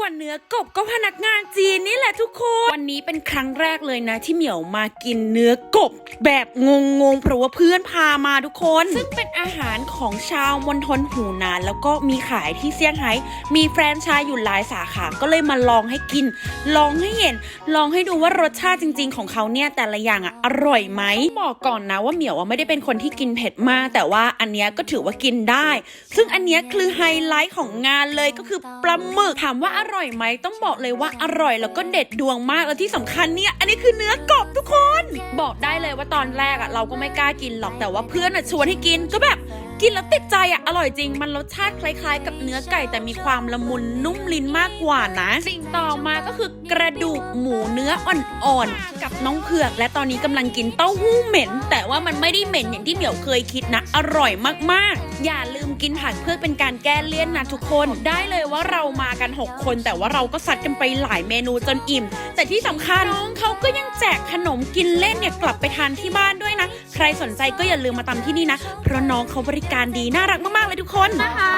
กว่าเนื้อกบก็พนักงานจีนนี่แหละทุกคน วันนี้เป็นครั้งแรกเลยนะ ที่เหมียวมากินเนื้อกบแบบงงๆเพราะว่าเพื่อนพามาทุกคน ซึ่งเป็น อาหารของชาวมณฑลหูหนาน แล้วก็มีขายที่เซี่ยงไฮ้มีแฟรนไชส์อยู่หลายสาขาก็เลยมาลองให้กิน ลองให้เห็น ลองให้ดูว่ารสชาติจริง ๆ ของเขาเนี่ยแต่ละอย่างอะอร่อยไหมบอกก่อนนะว่าเหมียวไม่ได้เป็นคนที่กินเผ็ดมาก แต่ว่าอันเนี้ยก็ถือว่ากินได้ ซึ่งอันเนี้ยคือไฮไลท์ของงานเลยก็คือปลาหมึกถามว่าอร่อยไหมต้องบอกเลยว่าอร่อยแล้วก็เด็ดดวงมากแล้วที่สำคัญเนี่ยอันนี้คือเนื้อกบทุก บอกได้เลยว่าตอนแรกอะเราก็ไม่กล้ากินหรอกแต่ว่าเพื่อนอะชวนให้กินก็แบบ กินแล้วติดใจอะ อร่อยจริง มันรสชาติคล้ายๆ กับเนื้อไก่แต่มีความละมุนนุ่มลิ้นมากกว่านะ สิ่งต่อมาก็คือกระดูกหมูเนื้ออ่อนๆ กับน้องเผือก และตอนนี้กำลังกินเต้าหู้เหม็น แต่ว่ามันไม่ได้เหม็นอย่างที่เหมียวเคยคิดนะ อร่อยมากๆ อย่าลืมกินผักเพื่อเป็นการแก้เลี่ยนนะทุกคน ได้เลยว่าเรามากัน 6 คน แต่ว่าเราก็ซัดกันไปหลายเมนูจนอิ่ม แต่ที่สำคัญน้องเขาก็ยังแจกขนมกินเล่นเนี่ยกลับไปทานที่บ้านด้วยนะ ใครสนใจก็อย่าลืมมาตำที่นี่นะ เพราะน้องเขาบริการดีน่ารักมากๆเลยทุกคนนะคะ